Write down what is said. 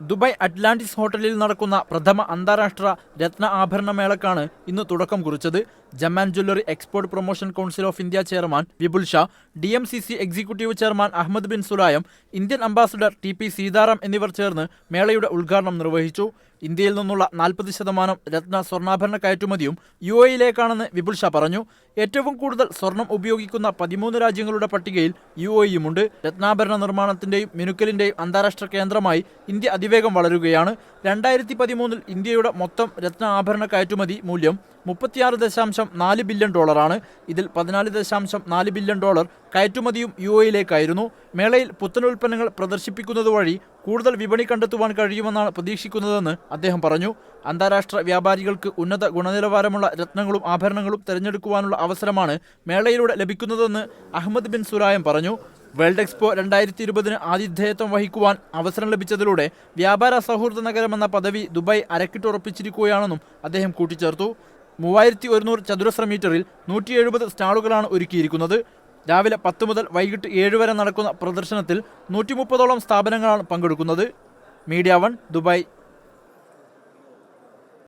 Dubai Atlantis ഹോട്ടലിൽ നടക്കുന്ന പ്രഥമ അന്താരാഷ്ട്ര രത്ന ആഭരണ മേളക്കാണ് ഇന്ന് തുടക്കം കുറിച്ചത്. Gem and jewellery export promotion council of India chairman Vipul Shah D M C C executive chairman Ahmed bin Sulayem Indian ambassador T P Seetharam എന്നിവർ ചേർന്ന് മേളയുടെ ഉദ്ഘാടനം നിർവഹിച്ചു. ഇന്ത്യയിൽ നിന്നുള്ള നാൽപ്പത് ശതമാനം രത്ന സ്വർണാഭരണ കയറ്റുമതിയും യു എയിലേക്കാണെന്ന് വിപുൽ ഷാ പറഞ്ഞു. ഏറ്റവും കൂടുതൽ സ്വർണം ഉപയോഗിക്കുന്ന പതിമൂന്ന് രാജ്യങ്ങളുടെ പട്ടികയിൽ യു എയുമുണ്ട് രത്നാഭരണ നിർമ്മാണത്തിന്റെയും മിനുക്കലിന്റെയും അന്താരാഷ്ട്ര കേന്ദ്രമായി ഇന്ത്യ അതിവേഗം വളരുകയാണ്. രണ്ടായിരത്തി പതിമൂന്നിൽ ഇന്ത്യയുടെ മൊത്തം രത്ന ആഭരണ കയറ്റുമതി മൂല്യം മുപ്പത്തിയാറ് ദശാംശം നാല് ബില്യൺ ഡോളറാണ്. ഇതിൽ പതിനാല് ദശാംശം നാല് ബില്യൺ ഡോളർ കയറ്റുമതിയും യു എയിലേക്കായിരുന്നു. മേളയിൽ പുത്തൻ ഉൽപ്പന്നങ്ങൾ പ്രദർശിപ്പിക്കുന്നത് വഴി കൂടുതൽ വിപണി കണ്ടെത്തുവാൻ കഴിയുമെന്നാണ് പ്രതീക്ഷിക്കുന്നതെന്ന് അദ്ദേഹം പറഞ്ഞു. അന്താരാഷ്ട്ര വ്യാപാരികൾക്ക് ഉന്നത ഗുണനിലവാരമുള്ള രത്നങ്ങളും ആഭരണങ്ങളും തിരഞ്ഞെടുക്കുവാനുള്ള അവസരമാണ് മേളയിലൂടെ ലഭിക്കുന്നതെന്ന് അഹമ്മദ് ബിൻ സുരായം പറഞ്ഞു. വേൾഡ് എക്സ്പോ രണ്ടായിരത്തി ഇരുപതിന് ആതിഥേയത്വം വഹിക്കുവാൻ അവസരം ലഭിച്ചതിലൂടെ വ്യാപാര സൗഹൃദ നഗരമെന്ന പദവി ദുബായ് അരക്കിട്ടുറപ്പിച്ചിരിക്കുകയാണെന്നും അദ്ദേഹം കൂട്ടിച്ചേർത്തു. മൂവായിരത്തി ഒരുന്നൂറ് ചതുരശ്ര മീറ്ററിൽ നൂറ്റി എഴുപത് സ്റ്റാളുകളാണ് ഒരുക്കിയിരിക്കുന്നത്. രാവിലെ പത്ത് മുതൽ വൈകിട്ട് ഏഴ് വരെ നടക്കുന്ന പ്രദർശനത്തിൽ നൂറ്റി മുപ്പതോളം സ്ഥാപനങ്ങളാണ് പങ്കെടുക്കുന്നത്. Media one Dubai